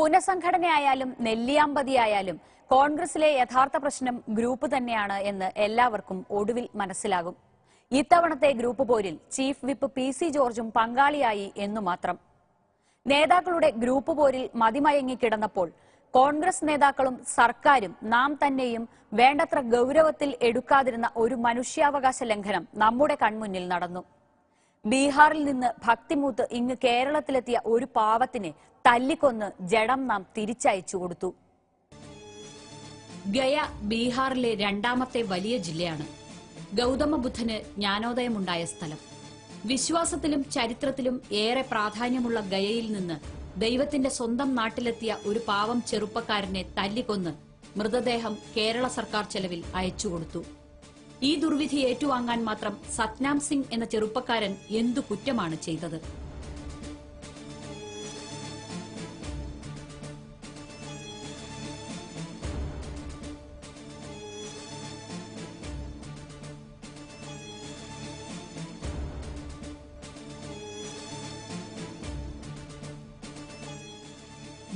പുനഃസംഘടനയായാലും നെല്ലിയാമ്പതിയായാലും കോൺഗ്രസിലെ യഥാർത്ഥ പ്രശ്നം ഗ്രൂപ്പ് തന്നെയാണ് എന്ന് എല്ലാവർക്കും ഒടുവിൽ മനസ്സിലാകും. ഇത്തവണത്തെ ഗ്രൂപ്പ് പോരിൽ ചീഫ് വിപ്പ് പി സി ജോർജും പങ്കാളിയായി എന്നു മാത്രം. നേതാക്കളുടെ ഗ്രൂപ്പ് പോരിൽ മതിമയങ്ങിക്കിടന്നപ്പോൾ കോൺഗ്രസ് നേതാക്കളും സർക്കാരും നാം തന്നെയും വേണ്ടത്ര ഗൗരവത്തിൽ എടുക്കാതിരുന്ന ഒരു മനുഷ്യാവകാശ ലംഘനം നമ്മുടെ കൺമുന്നിൽ നടന്നു. ബീഹാറിൽ നിന്ന് ഭക്തിമൂത്ത് ഇങ്ങ് കേരളത്തിലെത്തിയ ഒരു പാവത്തിനെ തല്ലിക്കൊന്ന് ജഡം നാം തിരിച്ചയച്ചു കൊടുത്തു. ഗയ ബീഹാറിലെ രണ്ടാമത്തെ വലിയ ജില്ലയാണ്. ഗൗതമ ബുദ്ധന് ജ്ഞാനോദയമുണ്ടായ സ്ഥലം. വിശ്വാസത്തിലും ചരിത്രത്തിലും ഏറെ പ്രാധാന്യമുള്ള ഗയയിൽ നിന്ന് ദൈവത്തിന്റെ സ്വന്തം നാട്ടിലെത്തിയ ഒരു പാവം ചെറുപ്പക്കാരനെ തല്ലിക്കൊന്ന് മൃതദേഹം കേരള സർക്കാർ ചെലവിൽ അയച്ചുകൊടുത്തു ഈ ദുർവിധി ഏറ്റുവാങ്ങാൻ മാത്രം സത്നാം സിംഗ് എന്ന ചെറുപ്പക്കാരൻ എന്തു കുറ്റമാണ് ചെയ്തത്?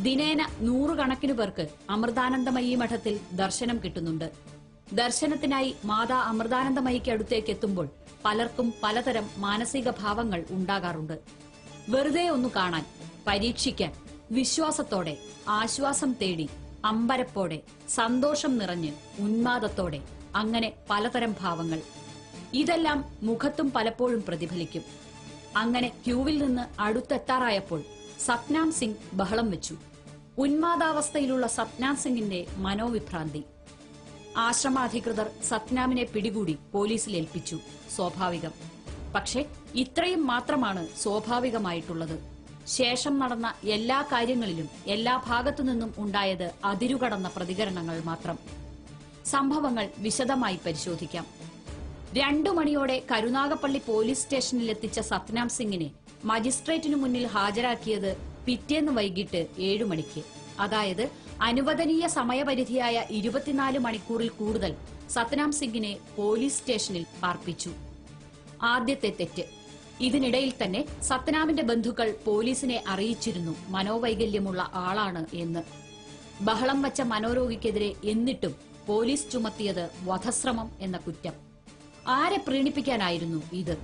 ദിനേന നൂറുകണക്കിനു പേർക്ക് അമൃതാനന്ദമയി മഠത്തിൽ ദർശനം കിട്ടുന്നുണ്ട്. ദർശനത്തിനായി മാതാ അമൃതാനന്ദമയിക്ക് അടുത്തേക്ക് എത്തുമ്പോൾ പലർക്കും പലതരം മാനസിക ഭാവങ്ങൾ ഉണ്ടാകാറുണ്ട്. വെറുതെ ഒന്ന് കാണാൻ പരീക്ഷിക്കാൻ വിശ്വാസത്തോടെ ആശ്വാസം തേടി അമ്പരപ്പോടെ സന്തോഷം നിറഞ്ഞ് ഉന്മാദത്തോടെ അങ്ങനെ പലതരം ഭാവങ്ങൾ. ഇതെല്ലാം മുഖത്തും പലപ്പോഴും പ്രതിഫലിക്കും. അങ്ങനെ ക്യൂവിൽ നിന്ന് അടുത്തെത്താറായപ്പോൾ സത്നാം സിംഗ് ബഹളം വെച്ചു. ഉന്മാദാവസ്ഥയിലുള്ള സത്നാം സിംഗിന്റെ മനോവിഭ്രാന്തി. ആശ്രമാധികൃതർ സത്നാമിനെ പിടികൂടി പോലീസിൽ ഏൽപ്പിച്ചു സ്വാഭാവികം. പക്ഷേ ഇത്രയും മാത്രമാണ് സ്വാഭാവികമായിട്ടുള്ളത്. ശേഷം നടന്ന എല്ലാ കാര്യങ്ങളിലും എല്ലാ ഭാഗത്തു നിന്നും ഉണ്ടായത് അതിരുകടന്ന പ്രതികരണങ്ങൾ മാത്രം. സംഭവങ്ങൾ വിശദമായി പരിശോധിക്കാം. രണ്ടു മണിയോടെ കരുനാഗപ്പള്ളി പോലീസ് സ്റ്റേഷനിലെത്തിച്ച സത്നാം സിംഗിനെ മജിസ്ട്രേറ്റിനു മുന്നിൽ ഹാജരാക്കിയത് പിറ്റേന്ന് വൈകിട്ട് ഏഴു മണിക്ക്. അതായത് അനുവദനീയ സമയപരിധിയായ ഇരുപത്തിനാല് മണിക്കൂറിൽ കൂടുതൽ സത്നാം സിംഗിനെ പോലീസ് സ്റ്റേഷനിൽ പാർപ്പിച്ചു. ആദ്യത്തെ തെറ്റ്. ഇതിനിടയിൽ തന്നെ സത്നാമിന്റെ ബന്ധുക്കൾ പോലീസിനെ അറിയിച്ചിരുന്നു മനോവൈകല്യമുള്ള ആളാണ് എന്ന്. ബഹളം വച്ച മനോരോഗിക്കെതിരെ എന്നിട്ടും പോലീസ് ചുമത്തിയത് വധശ്രമം എന്ന കുറ്റം. ആരെ പ്രീണിപ്പിക്കാനായിരുന്നു ഇത്?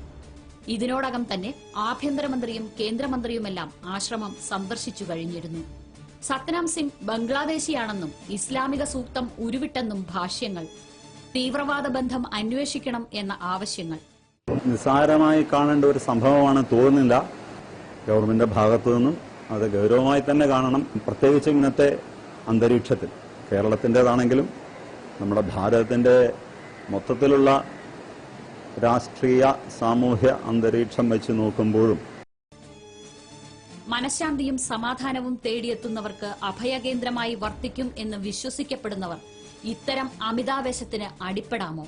ഇതിനോടകം തന്നെ ആഭ്യന്തരമന്ത്രിയും കേന്ദ്രമന്ത്രിയുമെല്ലാം ആശ്രമം സന്ദർശിച്ചു കഴിഞ്ഞിരുന്നു. സത്നാം സിംഗ് ബംഗ്ലാദേശിയാണെന്നും ഇസ്ലാമിക സൂക്തം ഉരുവിട്ടെന്നും ഭാഷ്യങ്ങൾ. തീവ്രവാദ ബന്ധം അന്വേഷിക്കണം എന്ന ആവശ്യങ്ങൾ. നിസ്സാരമായി കാണേണ്ട ഒരു സംഭവമാണ് തോന്നുന്നില്ല. ഗവൺമെന്റിന്റെ ഭാഗത്തു നിന്നും അത് ഗൗരവമായി തന്നെ കാണണം. പ്രത്യേകിച്ച് ഇന്നത്തെ അന്തരീക്ഷത്തിൽ. കേരളത്തിന്റെതാണെങ്കിലും നമ്മുടെ ഭാരതത്തിന്റെ മൊത്തത്തിലുള്ള രാഷ്ട്രീയ സാമൂഹ്യ അന്തരീക്ഷം വെച്ച് നോക്കുമ്പോഴും മനഃശാന്തിയും സമാധാനവും തേടിയെത്തുന്നവർക്ക് അഭയകേന്ദ്രമായി വർത്തിക്കും എന്ന് വിശ്വസിക്കപ്പെടുന്നവർ ഇത്തരം അമിതാവേശത്തിന് അടിപ്പെടാമോ?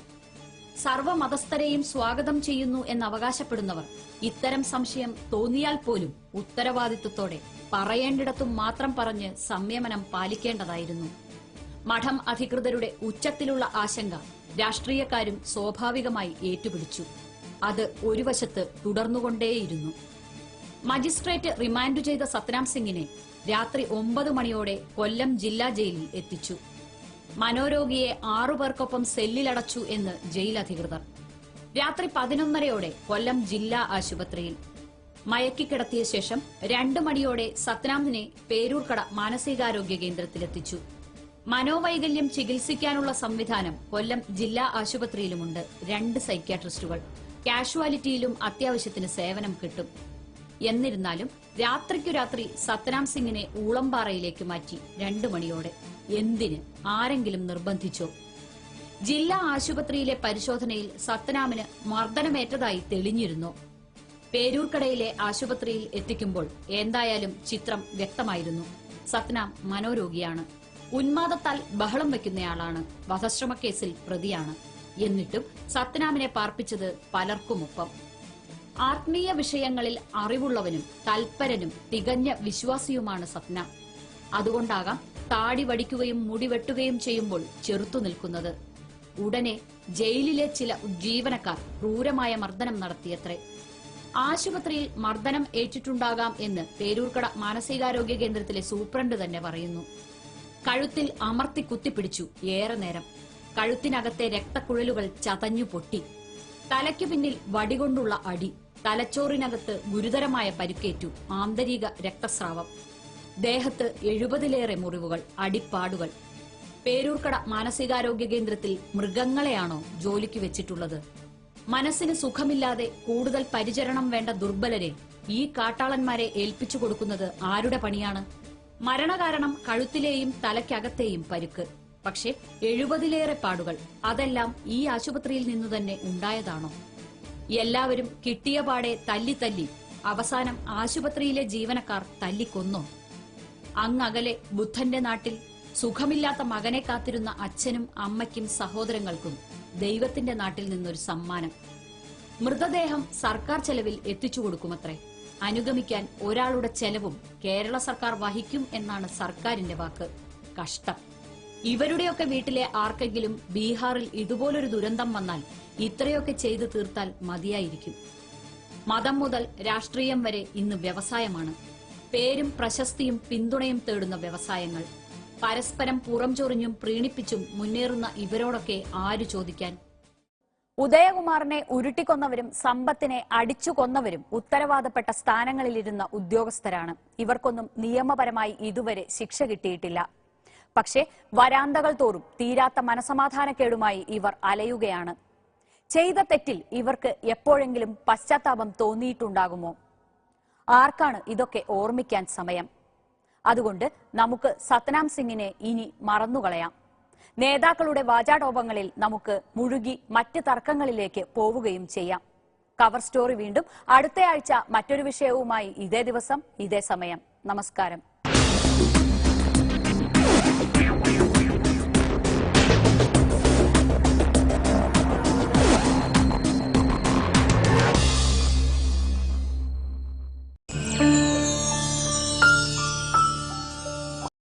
സർവമതസ്ഥരെയും സ്വാഗതം ചെയ്യുന്നു എന്ന് അവകാശപ്പെടുന്നവർ ഇത്തരം സംശയം തോന്നിയാൽ പോലും ഉത്തരവാദിത്വത്തോടെ പറയേണ്ടിടത്തും മാത്രം പറഞ്ഞ് സംയമനം പാലിക്കേണ്ടതായിരുന്നു. മഠം അധികൃതരുടെ ഉച്ചത്തിലുള്ള ആശങ്ക രാഷ്ട്രീയക്കാരും സ്വാഭാവികമായി ഏറ്റുപിടിച്ചു. അത് ഒരു വശത്ത് തുടർന്നുകൊണ്ടേയിരുന്നു. മജിസ്ട്രേറ്റ് റിമാൻഡ് ചെയ്ത സത്നാം സിംഗിനെ രാത്രി ഒമ്പത് മണിയോടെ കൊല്ലം ജില്ലാ ജയിലിൽ എത്തിച്ചു. മനോരോഗിയെ ആറുപേർക്കൊപ്പം സെല്ലിലടച്ചു എന്ന് ജയിൽ അധികൃതർ. രാത്രി പതിനൊന്നരയോടെ കൊല്ലം ജില്ലാ ആശുപത്രിയിൽ. മയക്കിക്കിടത്തിയ ശേഷം രണ്ടു മണിയോടെ സത്നാമിനെ പേരൂർക്കട മാനസികാരോഗ്യ കേന്ദ്രത്തിലെത്തിച്ചു. മനോവൈകല്യം ചികിത്സിക്കാനുള്ള സംവിധാനം കൊല്ലം ജില്ലാ ആശുപത്രിയിലുമുണ്ട്. രണ്ട് സൈക്യാട്രിസ്റ്റുകൾ. കാഷ്വാലിറ്റിയിലും അത്യാവശ്യത്തിന് സേവനം കിട്ടും. എന്നിരുന്നാലും രാത്രിക്കു രാത്രി സത്നാം സിംഗിനെ ഊളംപാറയിലേക്ക് മാറ്റി രണ്ടു മണിയോടെ. എന്തിന്? ആരെങ്കിലും നിർബന്ധിച്ചോ? ജില്ലാ ആശുപത്രിയിലെ പരിശോധനയിൽ സത്നാമിന് മർദ്ദനമേറ്റതായി തെളിഞ്ഞിരുന്നു. പേരൂർക്കടയിലെ ആശുപത്രിയിൽ എത്തിക്കുമ്പോൾ എന്തായാലും ചിത്രം വ്യക്തമായിരുന്നു. സത്നാം മനോരോഗിയാണ്. ഉന്മാദത്താൽ ബഹളം വെക്കുന്നയാളാണ് വധശ്രമക്കേസിൽ പ്രതിയാണ്. എന്നിട്ടും സത്നാമിനെ പാർപ്പിച്ചത് പലർക്കുമൊപ്പം. ആത്മീയ വിഷയങ്ങളിൽ അറിവുള്ളവനും തൽപരനും തികഞ്ഞ വിശ്വാസിയുമാണ് സ്വപ്ന. അതുകൊണ്ടാകാം താടി വടിക്കുകയും മുടി വെട്ടുകയും ചെയ്യുമ്പോൾ ചെറുത്തു നിൽക്കുന്നത്. ഉടനെ ജയിലിലെ ചില ജീവനക്കാർ ക്രൂരമായ മർദ്ദനം നടത്തിയത്രേ. ആശുപത്രിയിൽ മർദ്ദനം ഏറ്റിട്ടുണ്ടാകാം എന്ന് പേരൂർക്കട മാനസികാരോഗ്യ കേന്ദ്രത്തിലെ സൂപ്രണ്ട് തന്നെ പറയുന്നു. കഴുത്തിൽ അമർത്തി കുത്തിപ്പിടിച്ചു ഏറെ നേരം. കഴുത്തിനകത്തെ രക്തക്കുഴലുകൾ ചതഞ്ഞു പൊട്ടി. തലയ്ക്കു പിന്നിൽ വടികൊണ്ടുള്ള അടി. തലച്ചോറിനകത്ത് ഗുരുതരമായ പരിക്കേറ്റു ആന്തരിക രക്തസ്രാവം. ദേഹത്ത് എഴുപതിലേറെ മുറിവുകൾ അടിപ്പാടുകൾ. പേരൂർക്കട മാനസികാരോഗ്യ കേന്ദ്രത്തിൽ മൃഗങ്ങളെയാണോ ജോലിക്ക് വെച്ചിട്ടുള്ളത്? മനസ്സിന് സുഖമില്ലാതെ കൂടുതൽ പരിചരണം വേണ്ട ദുർബലരെ ഈ കാട്ടാളന്മാരെ ഏൽപ്പിച്ചു കൊടുക്കുന്നത് ആരുടെ പണിയാണ്? മരണകാരണം കഴുത്തിലെയും തലയ്ക്കകത്തെയും പരുക്ക്. പക്ഷെ എഴുപതിലേറെ പാടുകൾ അതെല്ലാം ഈ ആശുപത്രിയിൽ നിന്നു തന്നെ ഉണ്ടായതാണോ? എല്ലാവരും കിട്ടിയ പാടെ തല്ലി തല്ലി അവസാനം ആശുപത്രിയിലെ ജീവനക്കാർ തല്ലിക്കൊന്നു. അങ്ങകലെ ബുദ്ധന്റെ നാട്ടിൽ സുഖമില്ലാത്ത മകനെ കാത്തിരുന്ന അച്ഛനും അമ്മയ്ക്കും സഹോദരങ്ങൾക്കും ദൈവത്തിന്റെ നാട്ടിൽ നിന്നൊരു സമ്മാനം. മൃതദേഹം സർക്കാർ ചെലവിൽ എത്തിച്ചു കൊടുക്കുമത്രേ. അനുഗമിക്കാൻ ഒരാളുടെ ചെലവും കേരള സർക്കാർ വഹിക്കും എന്നാണ് സർക്കാരിന്റെ വാക്ക്. കഷ്ടം. ഇവരുടെയൊക്കെ വീട്ടിലെ ആർക്കെങ്കിലും ബീഹാറിൽ ഇതുപോലൊരു ദുരന്തം വന്നാൽ ഇത്രയൊക്കെ ചെയ്തു തീർത്താൽ മതിയായിരിക്കും. മതം മുതൽ രാഷ്ട്രീയം വരെ ഇന്ന് വ്യവസായമാണ്. പേരും പ്രശസ്തിയും പിന്തുണയും തേടുന്ന വ്യവസായങ്ങൾ. പരസ്പരം പുറംചൊറിഞ്ഞും പ്രീണിപ്പിച്ചും മുന്നേറുന്ന ഇവരോടൊക്കെ ആര് ചോദിക്കാൻ? ഉദയകുമാറിനെ ഉരുട്ടിക്കൊന്നവരും സമ്പത്തിനെ അടിച്ചു കൊന്നവരും ഉത്തരവാദപ്പെട്ട സ്ഥാനങ്ങളിലിരുന്ന ഉദ്യോഗസ്ഥരാണ്. ഇവർക്കൊന്നും നിയമപരമായി ഇതുവരെ ശിക്ഷ കിട്ടിയിട്ടില്ല. പക്ഷേ വരാന്തകൾ തോറും തീരാത്ത മനസമാധാനക്കേടുമായി ഇവർ അലയുകയാണ്. ചെയ്ത തെറ്റിൽ ഇവർക്ക് എപ്പോഴെങ്കിലും പശ്ചാത്താപം തോന്നിയിട്ടുണ്ടാകുമോ? ആർക്കാണ് ഇതൊക്കെ ഓർമ്മിക്കാൻ സമയം? അതുകൊണ്ട് നമുക്ക് സത്നാം സിംഗിനെ ഇനി മറന്നുകളയാം. നേതാക്കളുടെ വാചാടോപങ്ങളിൽ നമുക്ക് മുഴുകി മറ്റ് തർക്കങ്ങളിലേക്ക് പോവുകയും ചെയ്യാം. കവർ സ്റ്റോറി വീണ്ടും അടുത്തയാഴ്ച മറ്റൊരു വിഷയവുമായി ഇതേ ദിവസം ഇതേ സമയം. നമസ്കാരം.